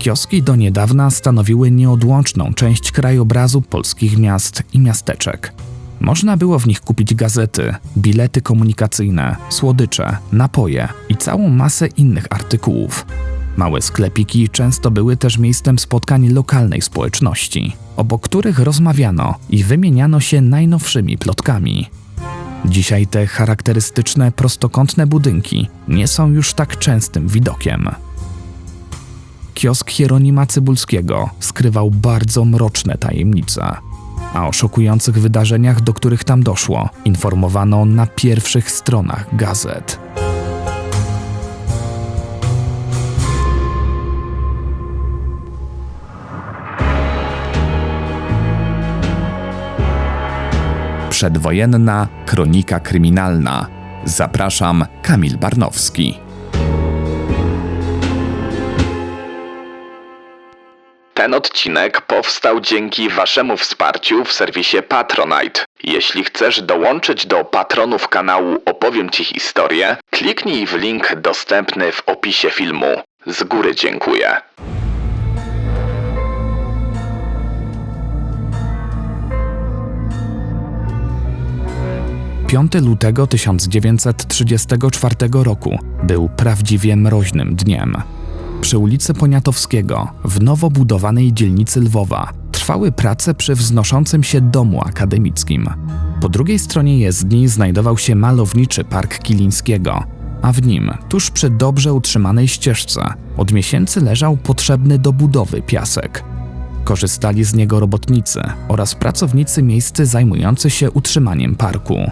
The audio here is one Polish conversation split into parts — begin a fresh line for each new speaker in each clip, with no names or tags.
Kioski do niedawna stanowiły nieodłączną część krajobrazu polskich miast i miasteczek. Można było w nich kupić gazety, bilety komunikacyjne, słodycze, napoje i całą masę innych artykułów. Małe sklepiki często były też miejscem spotkań lokalnej społeczności, obok których rozmawiano i wymieniano się najnowszymi plotkami. Dzisiaj te charakterystyczne prostokątne budynki nie są już tak częstym widokiem. Kiosk Hieronima Cybulskiego skrywał bardzo mroczne tajemnice, a o szokujących wydarzeniach, do których tam doszło, informowano na pierwszych stronach gazet. Przedwojenna kronika kryminalna. Zapraszam, Kamil Barnowski.
Ten odcinek powstał dzięki Waszemu wsparciu w serwisie Patronite. Jeśli chcesz dołączyć do patronów kanału Opowiem Ci historię, kliknij w link dostępny w opisie filmu. Z góry dziękuję.
Piąty lutego 1934 roku był prawdziwie mroźnym dniem. Przy ulicy Poniatowskiego, w nowo budowanej dzielnicy Lwowa, trwały prace przy wznoszącym się domu akademickim. Po drugiej stronie jezdni znajdował się malowniczy park Kilińskiego, a w nim, tuż przy dobrze utrzymanej ścieżce, od miesięcy leżał potrzebny do budowy piasek. Korzystali z niego robotnicy oraz pracownicy miejscy zajmujący się utrzymaniem parku.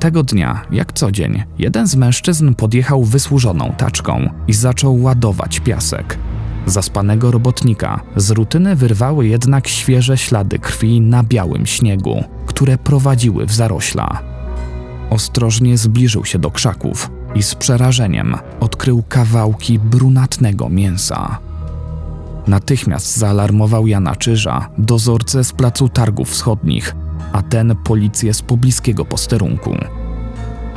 Tego dnia, jak co dzień, jeden z mężczyzn podjechał wysłużoną taczką i zaczął ładować piasek. Zaspanego robotnika z rutyny wyrwały jednak świeże ślady krwi na białym śniegu, które prowadziły w zarośla. Ostrożnie zbliżył się do krzaków i z przerażeniem odkrył kawałki brunatnego mięsa. Natychmiast zaalarmował Jana Czyża, dozorcę z placu targów wschodnich, a ten policję z pobliskiego posterunku.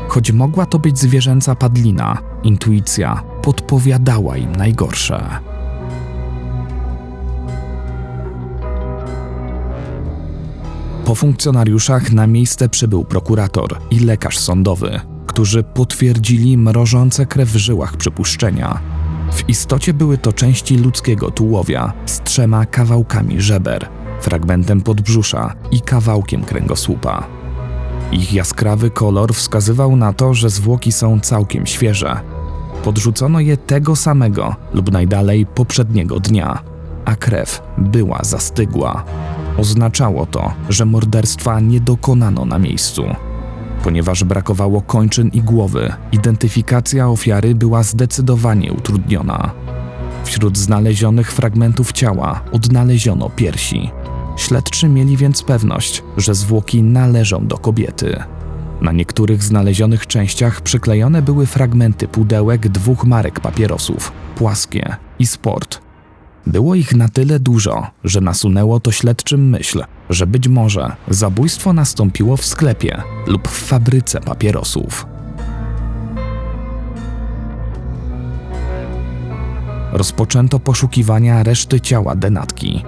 Choć mogła to być zwierzęca padlina, intuicja podpowiadała im najgorsze. Po funkcjonariuszach na miejsce przybył prokurator i lekarz sądowy, którzy potwierdzili mrożące krew w żyłach przypuszczenia. W istocie były to części ludzkiego tułowia z trzema kawałkami żeber, fragmentem podbrzusza i kawałkiem kręgosłupa. Ich jaskrawy kolor wskazywał na to, że zwłoki są całkiem świeże. Podrzucono je tego samego lub najdalej poprzedniego dnia, a krew była zastygła. Oznaczało to, że morderstwa nie dokonano na miejscu. Ponieważ brakowało kończyn i głowy, identyfikacja ofiary była zdecydowanie utrudniona. Wśród znalezionych fragmentów ciała odnaleziono piersi. Śledczy mieli więc pewność, że zwłoki należą do kobiety. Na niektórych znalezionych częściach przyklejone były fragmenty pudełek dwóch marek papierosów płaskie i sport. Było ich na tyle dużo, że nasunęło to śledczym myśl, że być może zabójstwo nastąpiło w sklepie lub w fabryce papierosów. Rozpoczęto poszukiwania reszty ciała denatki.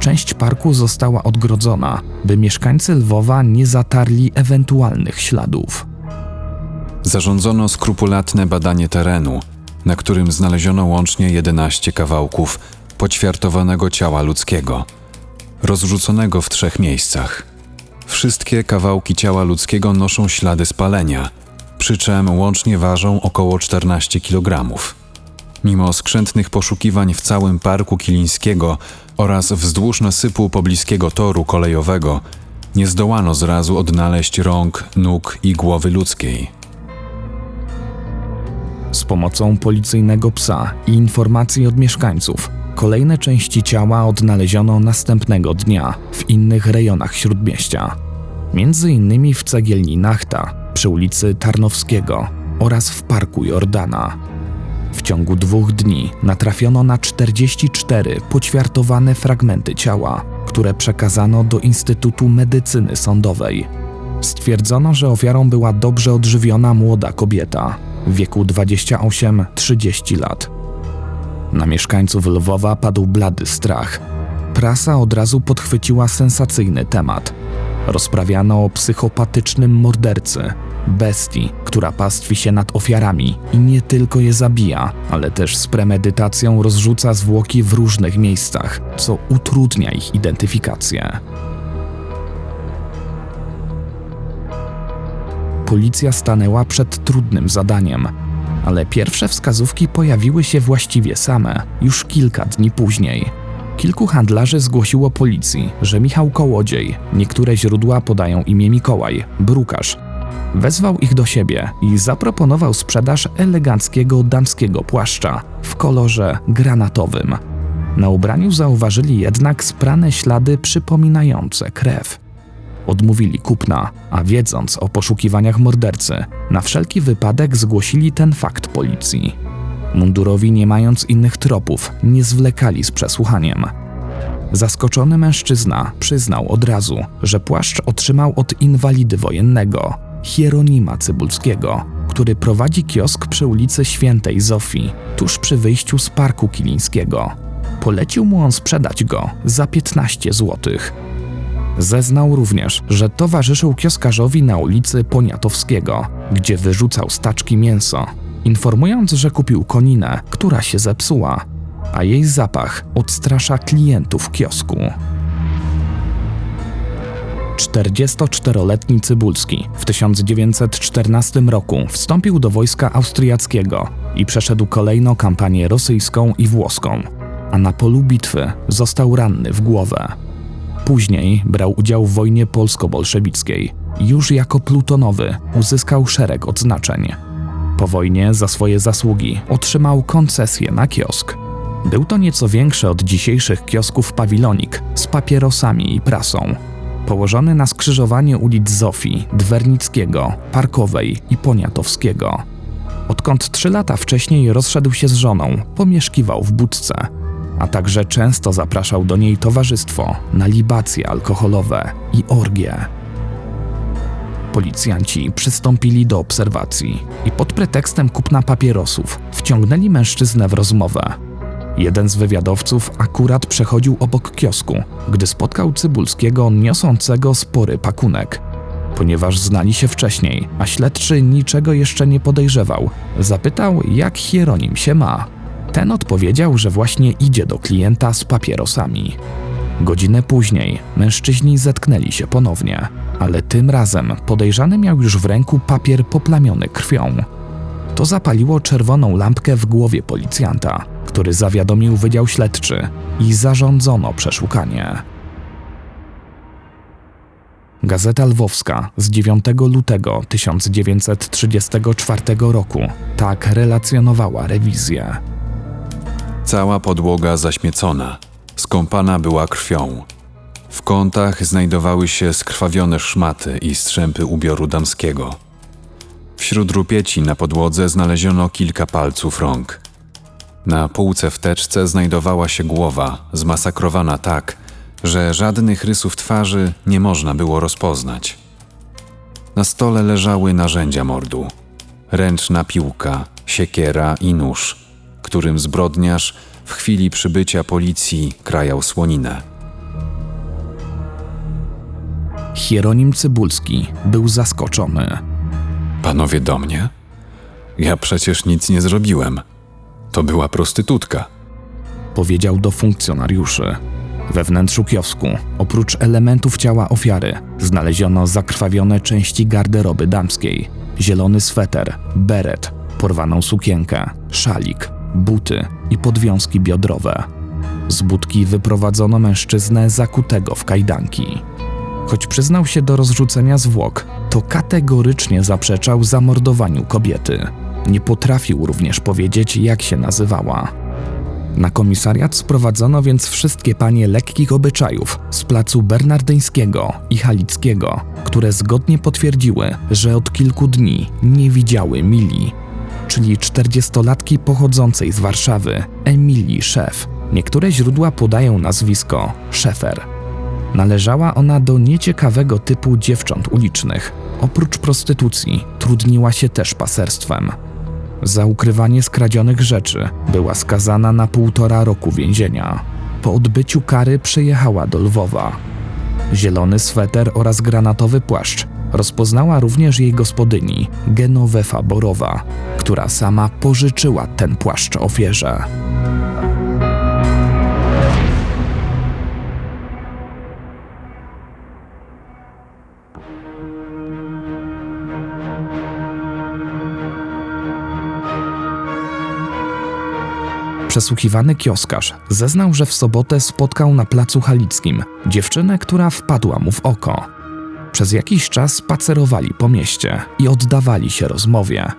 Część parku została odgrodzona, by mieszkańcy Lwowa nie zatarli ewentualnych śladów.
Zarządzono skrupulatne badanie terenu, na którym znaleziono łącznie 11 kawałków poćwiartowanego ciała ludzkiego, rozrzuconego w trzech miejscach. Wszystkie kawałki ciała ludzkiego noszą ślady spalenia, przy czym łącznie ważą około 14 kg. Mimo skrzętnych poszukiwań w całym parku Kilińskiego oraz wzdłuż nasypu pobliskiego toru kolejowego, nie zdołano zrazu odnaleźć rąk, nóg i głowy ludzkiej.
Z pomocą policyjnego psa i informacji od mieszkańców, kolejne części ciała odnaleziono następnego dnia w innych rejonach śródmieścia. Między innymi w cegielni Nachta, przy ulicy Tarnowskiego oraz w parku Jordana. W ciągu dwóch dni natrafiono na 44 poćwiartowane fragmenty ciała, które przekazano do Instytutu Medycyny Sądowej. Stwierdzono, że ofiarą była dobrze odżywiona młoda kobieta w wieku 28-30 lat. Na mieszkańców Lwowa padł blady strach. Prasa od razu podchwyciła sensacyjny temat. Rozprawiano o psychopatycznym mordercy, bestii, która pastwi się nad ofiarami i nie tylko je zabija, ale też z premedytacją rozrzuca zwłoki w różnych miejscach, co utrudnia ich identyfikację. Policja stanęła przed trudnym zadaniem, ale pierwsze wskazówki pojawiły się właściwie same już kilka dni później. Kilku handlarzy zgłosiło policji, że Michał Kołodziej, niektóre źródła podają imię Mikołaj, brukarz, wezwał ich do siebie i zaproponował sprzedaż eleganckiego damskiego płaszcza w kolorze granatowym. Na ubraniu zauważyli jednak sprane ślady przypominające krew. Odmówili kupna, a wiedząc o poszukiwaniach mordercy, na wszelki wypadek zgłosili ten fakt policji. Mundurowi, nie mając innych tropów, nie zwlekali z przesłuchaniem. Zaskoczony mężczyzna przyznał od razu, że płaszcz otrzymał od inwalidy wojennego, Hieronima Cybulskiego, który prowadzi kiosk przy ulicy Świętej Zofii, tuż przy wyjściu z Parku Kilińskiego. Polecił mu on sprzedać go za 15 złotych. Zeznał również, że towarzyszył kioskarzowi na ulicy Poniatowskiego, gdzie wyrzucał staczki mięso, informując, że kupił koninę, która się zepsuła, a jej zapach odstrasza klientów kiosku. 44-letni Cybulski w 1914 roku wstąpił do wojska austriackiego i przeszedł kolejno kampanię rosyjską i włoską, a na polu bitwy został ranny w głowę. Później brał udział w wojnie polsko-bolszewickiej. Już jako plutonowy uzyskał szereg odznaczeń. Po wojnie za swoje zasługi otrzymał koncesję na kiosk. Był to nieco większy od dzisiejszych kiosków pawilonik z papierosami i prasą. Położony na skrzyżowaniu ulic Zofii, Dwernickiego, Parkowej i Poniatowskiego. Odkąd trzy lata wcześniej rozszedł się z żoną, pomieszkiwał w budce, a także często zapraszał do niej towarzystwo na libacje alkoholowe i orgie. Policjanci przystąpili do obserwacji i pod pretekstem kupna papierosów wciągnęli mężczyznę w rozmowę. Jeden z wywiadowców akurat przechodził obok kiosku, gdy spotkał Cybulskiego niosącego spory pakunek. Ponieważ znali się wcześniej, a śledczy niczego jeszcze nie podejrzewał, zapytał, jak Hieronim się ma. Ten odpowiedział, że właśnie idzie do klienta z papierosami. Godzinę później mężczyźni zetknęli się ponownie, ale tym razem podejrzany miał już w ręku papier poplamiony krwią. To zapaliło czerwoną lampkę w głowie policjanta, który zawiadomił Wydział Śledczy i zarządzono przeszukanie. Gazeta Lwowska z 9 lutego 1934 roku tak relacjonowała rewizję.
Cała podłoga zaśmiecona, skąpana była krwią. W kątach znajdowały się skrwawione szmaty i strzępy ubioru damskiego. Wśród rupieci na podłodze znaleziono kilka palców rąk. Na półce w teczce znajdowała się głowa, zmasakrowana tak, że żadnych rysów twarzy nie można było rozpoznać. Na stole leżały narzędzia mordu: ręczna piłka, siekiera i nóż, którym zbrodniarz w chwili przybycia policji krajał słoninę.
Hieronim Cybulski był zaskoczony.
Panowie do mnie? Ja przecież nic nie zrobiłem. To była prostytutka.
powiedział do funkcjonariuszy. We wnętrzu kiosku, oprócz elementów ciała ofiary, znaleziono zakrwawione części garderoby damskiej, zielony sweter, beret, porwaną sukienkę, szalik, buty i podwiązki biodrowe. Z budki wyprowadzono mężczyznę zakutego w kajdanki. Choć przyznał się do rozrzucenia zwłok, to kategorycznie zaprzeczał zamordowaniu kobiety. Nie potrafił również powiedzieć, jak się nazywała. Na komisariat sprowadzono więc wszystkie panie lekkich obyczajów z placu Bernardyńskiego i Halickiego, które zgodnie potwierdziły, że od kilku dni nie widziały Mili, czyli czterdziestolatki pochodzącej z Warszawy, Emilii Szef. Niektóre źródła podają nazwisko Szefer. Należała ona do nieciekawego typu dziewcząt ulicznych. Oprócz prostytucji, trudniła się też paserstwem. Za ukrywanie skradzionych rzeczy była skazana na półtora roku więzienia. Po odbyciu kary przyjechała do Lwowa. Zielony sweter oraz granatowy płaszcz rozpoznała również jej gospodyni, Genovefa Borowa, która sama pożyczyła ten płaszcz ofierze. Przesłuchiwany kioskarz zeznał, że w sobotę spotkał na placu Halickim dziewczynę, która wpadła mu w oko. Przez jakiś czas spacerowali po mieście i oddawali się rozmowie,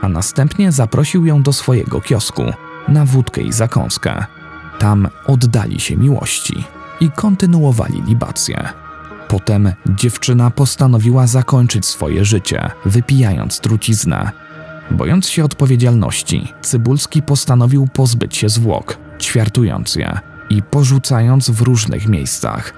a następnie zaprosił ją do swojego kiosku na wódkę i zakąskę. Tam oddali się miłości i kontynuowali libację. Potem dziewczyna postanowiła zakończyć swoje życie, wypijając truciznę. Bojąc się odpowiedzialności, Cybulski postanowił pozbyć się zwłok, ćwiartując je i porzucając w różnych miejscach.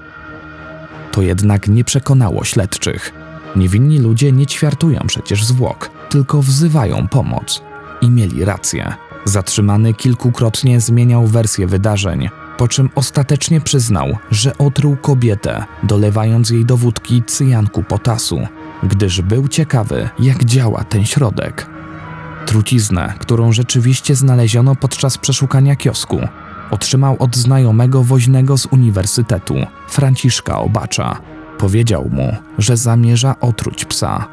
To jednak nie przekonało śledczych. Niewinni ludzie nie ćwiartują przecież zwłok, tylko wzywają pomoc. I mieli rację. Zatrzymany kilkukrotnie zmieniał wersję wydarzeń, po czym ostatecznie przyznał, że otruł kobietę, dolewając jej do wódki cyjanku potasu, gdyż był ciekawy, jak działa ten środek. Truciznę, którą rzeczywiście znaleziono podczas przeszukania kiosku, otrzymał od znajomego woźnego z uniwersytetu, Franciszka Obacza. Powiedział mu, że zamierza otruć psa.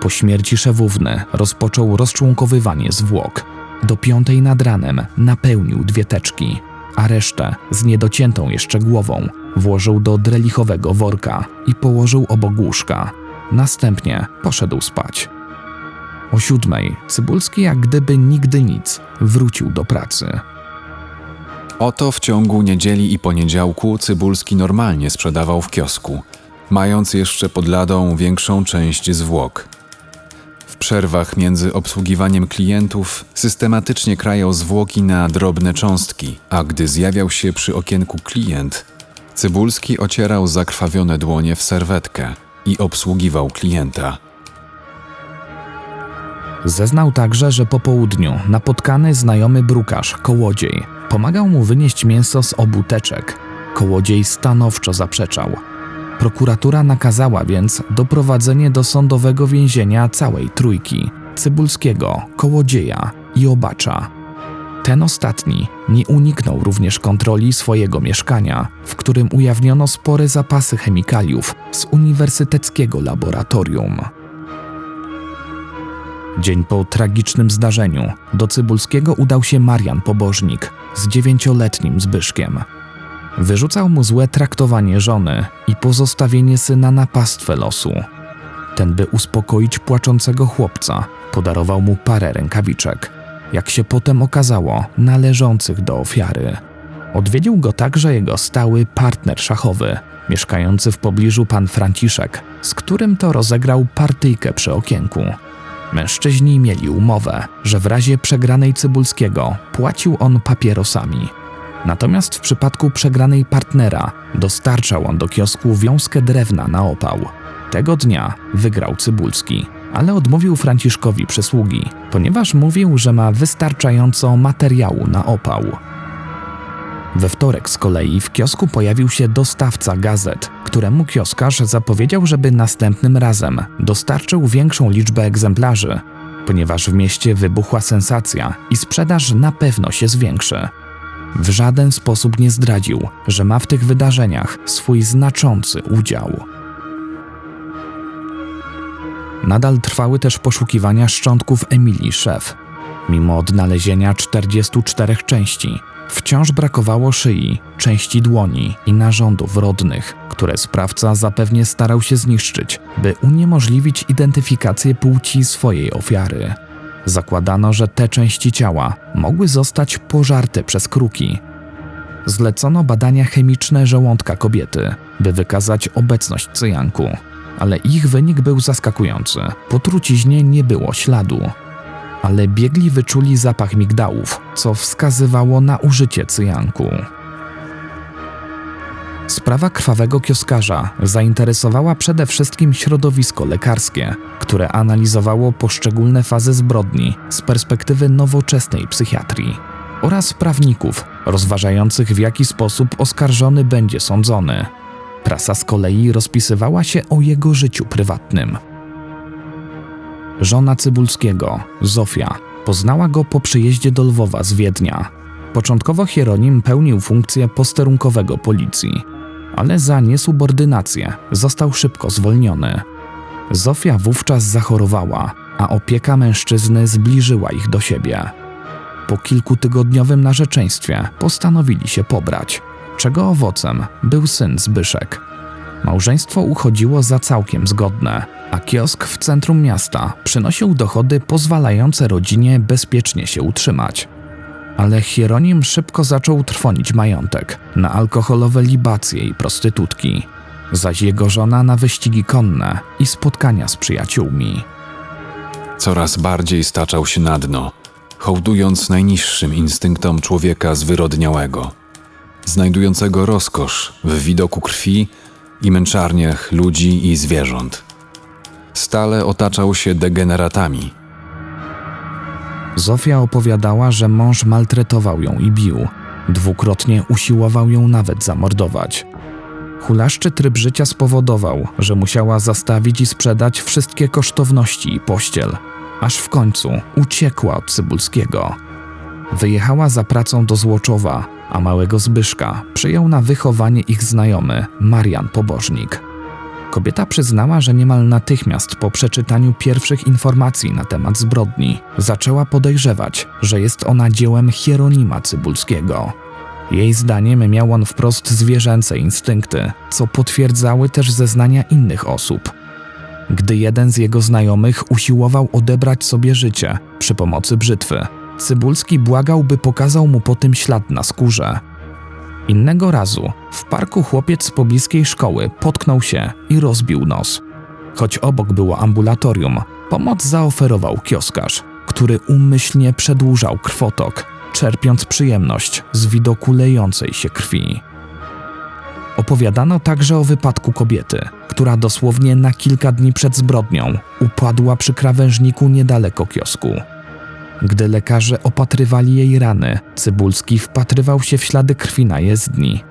Po śmierci szewówny rozpoczął rozczłonkowywanie zwłok. Do piątej nad ranem napełnił dwie teczki, a resztę z niedociętą jeszcze głową włożył do drelichowego worka i położył obok łóżka. Następnie poszedł spać. O siódmej Cybulski jak gdyby nigdy nic wrócił do pracy.
Oto w ciągu niedzieli i poniedziałku Cybulski normalnie sprzedawał w kiosku, mając jeszcze pod ladą większą część zwłok. W przerwach między obsługiwaniem klientów systematycznie krajał zwłoki na drobne cząstki, a gdy zjawiał się przy okienku klient, Cybulski ocierał zakrwawione dłonie w serwetkę i obsługiwał klienta.
Zeznał także, że po południu napotkany znajomy brukarz, kołodziej, pomagał mu wynieść mięso z obu teczek. Kołodziej stanowczo zaprzeczał. Prokuratura nakazała więc doprowadzenie do sądowego więzienia całej trójki Cybulskiego, Kołodzieja i Obacza. Ten ostatni nie uniknął również kontroli swojego mieszkania, w którym ujawniono spore zapasy chemikaliów z uniwersyteckiego laboratorium. Dzień po tragicznym zdarzeniu do Cybulskiego udał się Marian Pobożnik z dziewięcioletnim Zbyszkiem. Wyrzucał mu złe traktowanie żony i pozostawienie syna na pastwę losu. Ten, by uspokoić płaczącego chłopca, podarował mu parę rękawiczek, jak się potem okazało, należących do ofiary. Odwiedził go także jego stały partner szachowy, mieszkający w pobliżu pan Franciszek, z którym to rozegrał partyjkę przy okienku. Mężczyźni mieli umowę, że w razie przegranej Cybulskiego płacił on papierosami. Natomiast w przypadku przegranej partnera dostarczał on do kiosku wiązkę drewna na opał. Tego dnia wygrał Cybulski, ale odmówił Franciszkowi przysługi, ponieważ mówił, że ma wystarczająco materiału na opał. We wtorek z kolei w kiosku pojawił się dostawca gazet, któremu kioskarz zapowiedział, żeby następnym razem dostarczył większą liczbę egzemplarzy, ponieważ w mieście wybuchła sensacja i sprzedaż na pewno się zwiększy. W żaden sposób nie zdradził, że ma w tych wydarzeniach swój znaczący udział. Nadal trwały też poszukiwania szczątków Emilii Szef. Mimo odnalezienia 44 części, wciąż brakowało szyi, części dłoni i narządów rodnych, które sprawca zapewnie starał się zniszczyć, by uniemożliwić identyfikację płci swojej ofiary. Zakładano, że te części ciała mogły zostać pożarte przez kruki. Zlecono badania chemiczne żołądka kobiety, by wykazać obecność cyjanku, ale ich wynik był zaskakujący. Po truciźnie nie było śladu. Ale biegli wyczuli zapach migdałów, co wskazywało na użycie cyjanku. Sprawa krwawego kioskarza zainteresowała przede wszystkim środowisko lekarskie, które analizowało poszczególne fazy zbrodni z perspektywy nowoczesnej psychiatrii, oraz prawników rozważających w jaki sposób oskarżony będzie sądzony. Prasa z kolei rozpisywała się o jego życiu prywatnym. Żona Cybulskiego, Zofia, poznała go po przyjeździe do Lwowa z Wiednia. Początkowo Hieronim pełnił funkcję posterunkowego policji, ale za niesubordynację został szybko zwolniony. Zofia wówczas zachorowała, a opieka mężczyzny zbliżyła ich do siebie. Po kilkutygodniowym narzeczeństwie postanowili się pobrać, czego owocem był syn Zbyszek. Małżeństwo uchodziło za całkiem zgodne, a kiosk w centrum miasta przynosił dochody pozwalające rodzinie bezpiecznie się utrzymać. Ale Hieronim szybko zaczął trwonić majątek na alkoholowe libacje i prostytutki, zaś jego żona na wyścigi konne i spotkania z przyjaciółmi.
Coraz bardziej staczał się na dno, hołdując najniższym instynktom człowieka zwyrodniałego, znajdującego rozkosz w widoku krwi i męczarniach ludzi i zwierząt. Stale otaczał się degeneratami,
Zofia opowiadała, że mąż maltretował ją i bił. Dwukrotnie usiłował ją nawet zamordować. Hulaszczy tryb życia spowodował, że musiała zastawić i sprzedać wszystkie kosztowności i pościel, aż w końcu uciekła od Cybulskiego. Wyjechała za pracą do Złoczowa, a małego Zbyszka przyjął na wychowanie ich znajomy Marian Pobożnik. Kobieta przyznała, że niemal natychmiast po przeczytaniu pierwszych informacji na temat zbrodni zaczęła podejrzewać, że jest ona dziełem Hieronima Cybulskiego. Jej zdaniem miał on wprost zwierzęce instynkty, co potwierdzały też zeznania innych osób. Gdy jeden z jego znajomych usiłował odebrać sobie życie przy pomocy brzytwy, Cybulski błagał, by pokazał mu po tym ślad na skórze, Innego razu w parku chłopiec z pobliskiej szkoły potknął się i rozbił nos. Choć obok było ambulatorium, pomoc zaoferował kioskarz, który umyślnie przedłużał krwotok, czerpiąc przyjemność z widoku lejącej się krwi. Opowiadano także o wypadku kobiety, która dosłownie na kilka dni przed zbrodnią upadła przy krawężniku niedaleko kiosku. Gdy lekarze opatrywali jej rany, Cybulski wpatrywał się w ślady krwi na jezdni,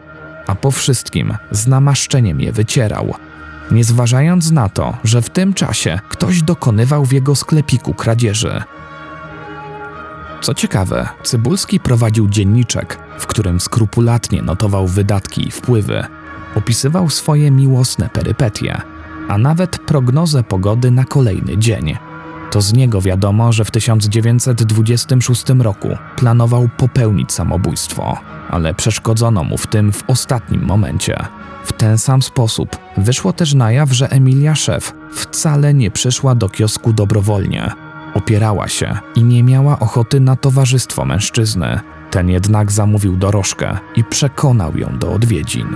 a po wszystkim z namaszczeniem je wycierał, nie zważając na to, że w tym czasie ktoś dokonywał w jego sklepiku kradzieży. Co ciekawe, Cybulski prowadził dzienniczek, w którym skrupulatnie notował wydatki i wpływy, opisywał swoje miłosne perypetie, a nawet prognozę pogody na kolejny dzień – to z niego wiadomo, że w 1926 roku planował popełnić samobójstwo, ale przeszkodzono mu w tym w ostatnim momencie. W ten sam sposób wyszło też na jaw, że Emilia Szef wcale nie przyszła do kiosku dobrowolnie. Opierała się i nie miała ochoty na towarzystwo mężczyzny. Ten jednak zamówił dorożkę i przekonał ją do odwiedzin.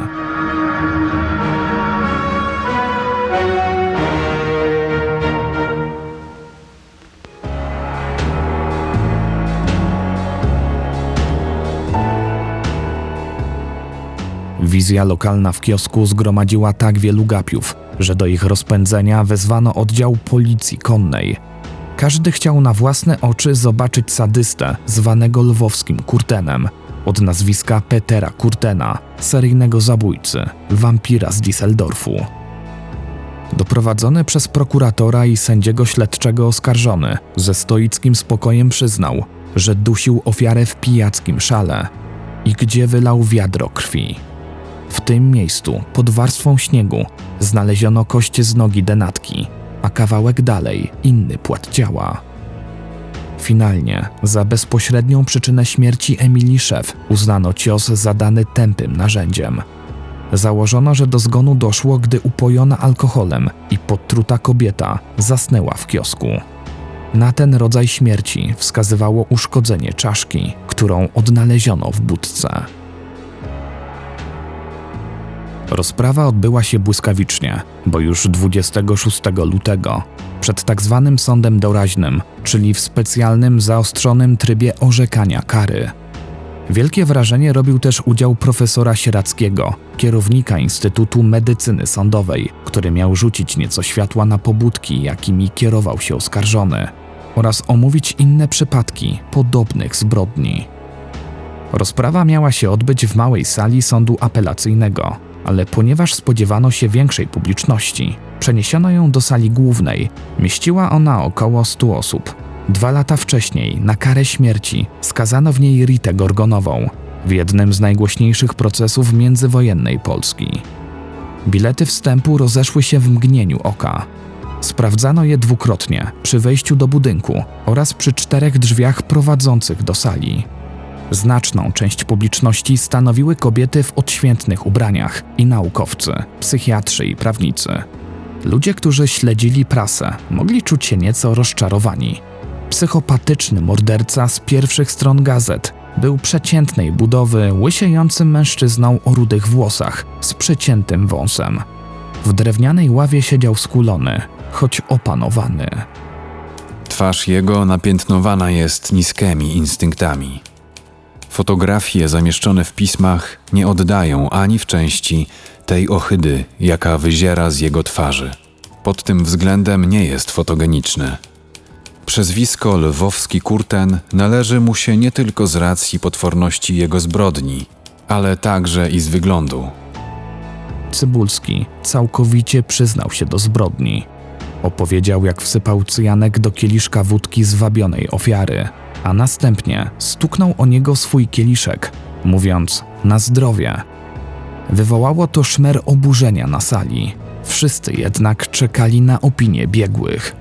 Wizja lokalna w kiosku zgromadziła tak wielu gapiów, że do ich rozpędzenia wezwano oddział policji konnej. Każdy chciał na własne oczy zobaczyć sadystę zwanego lwowskim Kurtenem, od nazwiska Petera Kurtena, seryjnego zabójcy, wampira z Düsseldorfu. Doprowadzony przez prokuratora i sędziego śledczego oskarżony ze stoickim spokojem przyznał, że dusił ofiarę w pijackim szale i gdzie wylał wiadro krwi. Tym miejscu, pod warstwą śniegu, znaleziono kość z nogi denatki, a kawałek dalej inny płat ciała. Finalnie, za bezpośrednią przyczynę śmierci Emilii Szef uznano cios zadany tępym narzędziem. Założono, że do zgonu doszło, gdy upojona alkoholem i podtruta kobieta zasnęła w kiosku. Na ten rodzaj śmierci wskazywało uszkodzenie czaszki, którą odnaleziono w budce. Rozprawa odbyła się błyskawicznie, bo już 26 lutego, przed tak zwanym sądem doraźnym, czyli w specjalnym zaostrzonym trybie orzekania kary. Wielkie wrażenie robił też udział profesora Sierackiego, kierownika Instytutu Medycyny Sądowej, który miał rzucić nieco światła na pobudki, jakimi kierował się oskarżony, oraz omówić inne przypadki podobnych zbrodni. Rozprawa miała się odbyć w małej sali sądu apelacyjnego, ale ponieważ spodziewano się większej publiczności, przeniesiono ją do sali głównej. Mieściła ona około 100 osób. Dwa lata wcześniej, na karę śmierci, skazano w niej Ritę Gorgonową w jednym z najgłośniejszych procesów międzywojennej Polski. Bilety wstępu rozeszły się w mgnieniu oka. Sprawdzano je dwukrotnie przy wejściu do budynku oraz przy czterech drzwiach prowadzących do sali. Znaczną część publiczności stanowiły kobiety w odświętnych ubraniach i naukowcy, psychiatrzy i prawnicy. Ludzie, którzy śledzili prasę, mogli czuć się nieco rozczarowani. Psychopatyczny morderca z pierwszych stron gazet był przeciętnej budowy, łysiejącym mężczyzną o rudych włosach z przyciętym wąsem. W drewnianej ławie siedział skulony, choć opanowany.
Twarz jego napiętnowana jest niskimi instynktami. Fotografie zamieszczone w pismach nie oddają ani w części tej ohydy, jaka wyziera z jego twarzy. Pod tym względem nie jest fotogeniczny. Przezwisko Lwowski Kurten należy mu się nie tylko z racji potworności jego zbrodni, ale także i z wyglądu.
Cybulski całkowicie przyznał się do zbrodni. Opowiedział, jak wsypał cyjanek do kieliszka wódki zwabionej ofiary, a następnie stuknął o niego swój kieliszek, mówiąc na zdrowie. Wywołało to szmer oburzenia na sali. Wszyscy jednak czekali na opinię biegłych.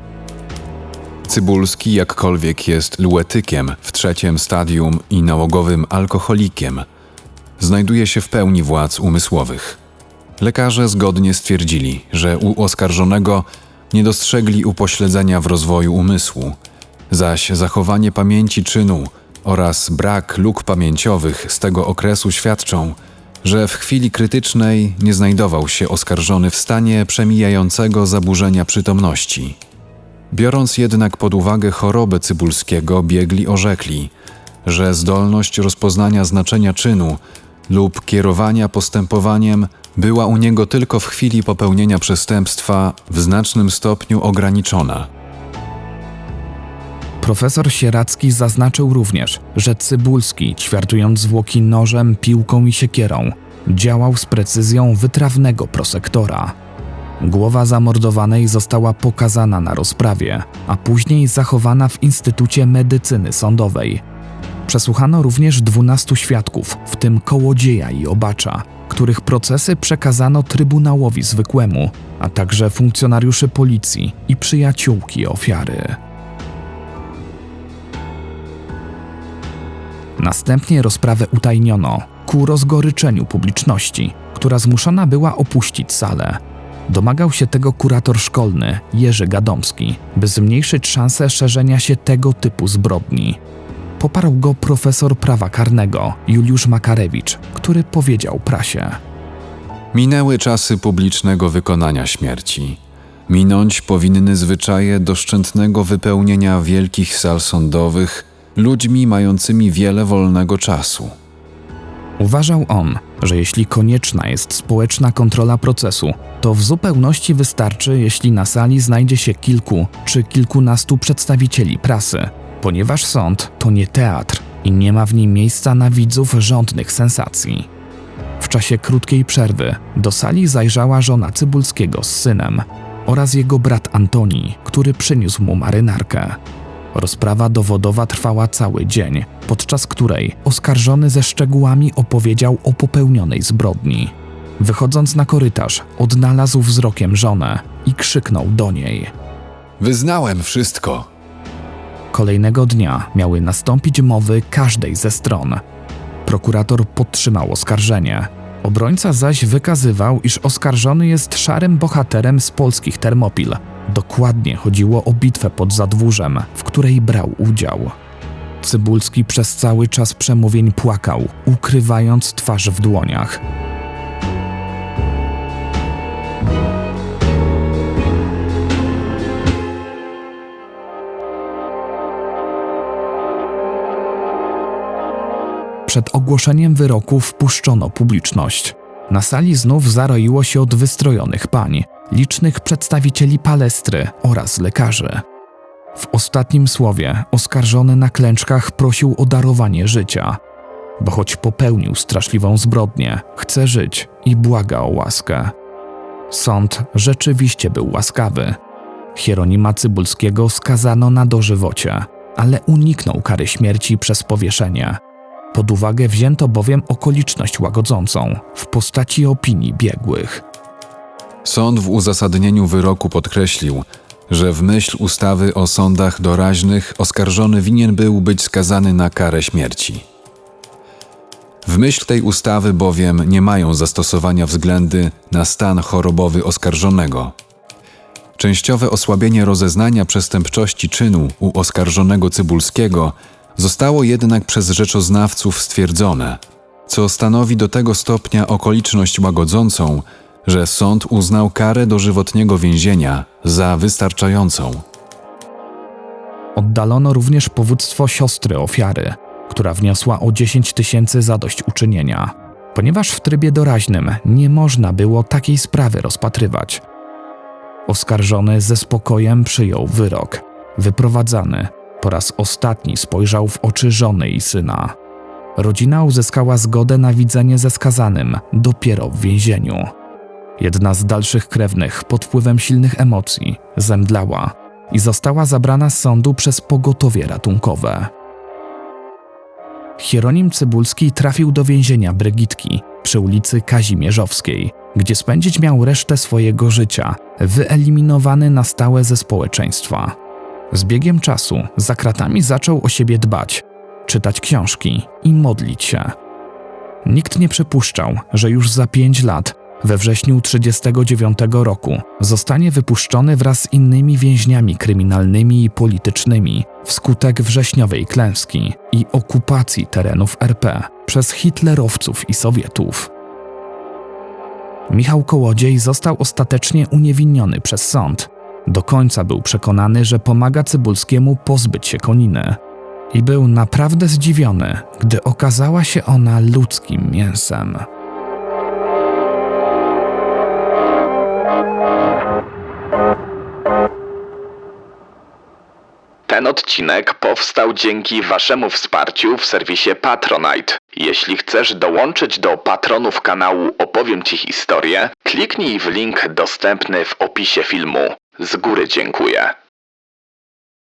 Cybulski jakkolwiek jest luetykiem w trzecim stadium i nałogowym alkoholikiem, znajduje się w pełni władz umysłowych. Lekarze zgodnie stwierdzili, że u oskarżonego nie dostrzegli upośledzenia w rozwoju umysłu, zaś zachowanie pamięci czynu oraz brak luk pamięciowych z tego okresu świadczą, że w chwili krytycznej nie znajdował się oskarżony w stanie przemijającego zaburzenia przytomności. Biorąc jednak pod uwagę chorobę Cybulskiego, biegli orzekli, że zdolność rozpoznania znaczenia czynu lub kierowania postępowaniem była u niego tylko w chwili popełnienia przestępstwa w znacznym stopniu ograniczona.
Profesor Sieracki zaznaczył również, że Cybulski, ćwiartując zwłoki nożem, piłką i siekierą, działał z precyzją wytrawnego prosektora. Głowa zamordowanej została pokazana na rozprawie, a później zachowana w Instytucie Medycyny Sądowej. Przesłuchano również 12 świadków, w tym kołodzieja i obacza, których procesy przekazano Trybunałowi Zwykłemu, a także funkcjonariuszy policji i przyjaciółki ofiary. Następnie rozprawę utajniono ku rozgoryczeniu publiczności, która zmuszona była opuścić salę. Domagał się tego kurator szkolny Jerzy Gadomski, by zmniejszyć szanse szerzenia się tego typu zbrodni. Poparł go profesor prawa karnego Juliusz Makarewicz, który powiedział prasie.
Minęły czasy publicznego wykonania śmierci. Minąć powinny zwyczaje doszczętnego wypełnienia wielkich sal sądowych ludźmi mającymi wiele wolnego czasu.
Uważał on, że jeśli konieczna jest społeczna kontrola procesu, to w zupełności wystarczy, jeśli na sali znajdzie się kilku czy kilkunastu przedstawicieli prasy, ponieważ sąd to nie teatr i nie ma w nim miejsca na widzów żądnych sensacji. W czasie krótkiej przerwy do sali zajrzała żona Cybulskiego z synem oraz jego brat Antoni, który przyniósł mu marynarkę. Rozprawa dowodowa trwała cały dzień, podczas której oskarżony ze szczegółami opowiedział o popełnionej zbrodni. Wychodząc na korytarz, odnalazł wzrokiem żonę i krzyknął do niej.
Wyznałem wszystko.
Kolejnego dnia miały nastąpić mowy każdej ze stron. Prokurator podtrzymał oskarżenie. Obrońca zaś wykazywał, iż oskarżony jest szarym bohaterem z polskich Termopil. Dokładnie chodziło o bitwę pod Zadwórzem, w której brał udział. Cybulski przez cały czas przemówień płakał, ukrywając twarz w dłoniach. Przed ogłoszeniem wyroku wpuszczono publiczność. Na sali znów zaroiło się od wystrojonych pań, licznych przedstawicieli palestry oraz lekarzy. W ostatnim słowie oskarżony na klęczkach prosił o darowanie życia, bo choć popełnił straszliwą zbrodnię, chce żyć i błaga o łaskę. Sąd rzeczywiście był łaskawy. Hieronima Cybulskiego skazano na dożywocie, ale uniknął kary śmierci przez powieszenie. Pod uwagę wzięto bowiem okoliczność łagodzącą w postaci opinii biegłych.
Sąd w uzasadnieniu wyroku podkreślił, że w myśl ustawy o sądach doraźnych oskarżony winien był być skazany na karę śmierci. W myśl tej ustawy bowiem nie mają zastosowania względy na stan chorobowy oskarżonego. Częściowe osłabienie rozeznania przestępczości czynu u oskarżonego Cybulskiego zostało jednak przez rzeczoznawców stwierdzone, co stanowi do tego stopnia okoliczność łagodzącą, że sąd uznał karę dożywotniego więzienia za wystarczającą.
Oddalono również powództwo siostry ofiary, która wniosła o 10 tysięcy zadośćuczynienia, ponieważ w trybie doraźnym nie można było takiej sprawy rozpatrywać. Oskarżony ze spokojem przyjął wyrok. Wyprowadzany po raz ostatni spojrzał w oczy żony i syna. Rodzina uzyskała zgodę na widzenie ze skazanym dopiero w więzieniu. Jedna z dalszych krewnych pod wpływem silnych emocji zemdlała i została zabrana z sądu przez pogotowie ratunkowe. Hieronim Cybulski trafił do więzienia Brygitki przy ulicy Kazimierzowskiej, gdzie spędzić miał resztę swojego życia, wyeliminowany na stałe ze społeczeństwa. Z biegiem czasu za kratami zaczął o siebie dbać, czytać książki i modlić się. Nikt nie przypuszczał, że już za pięć lat, we wrześniu 1939 roku, zostanie wypuszczony wraz z innymi więźniami kryminalnymi i politycznymi wskutek wrześniowej klęski i okupacji terenów RP przez hitlerowców i Sowietów. Michał Kołodziej został ostatecznie uniewinniony przez sąd. Do końca był przekonany, że pomaga Cybulskiemu pozbyć się koniny. I był naprawdę zdziwiony, gdy okazała się ona ludzkim mięsem.
Ten odcinek powstał dzięki Waszemu wsparciu w serwisie Patronite. Jeśli chcesz dołączyć do patronów kanału Opowiem Ci historię, kliknij w link dostępny w opisie filmu. Z góry dziękuję.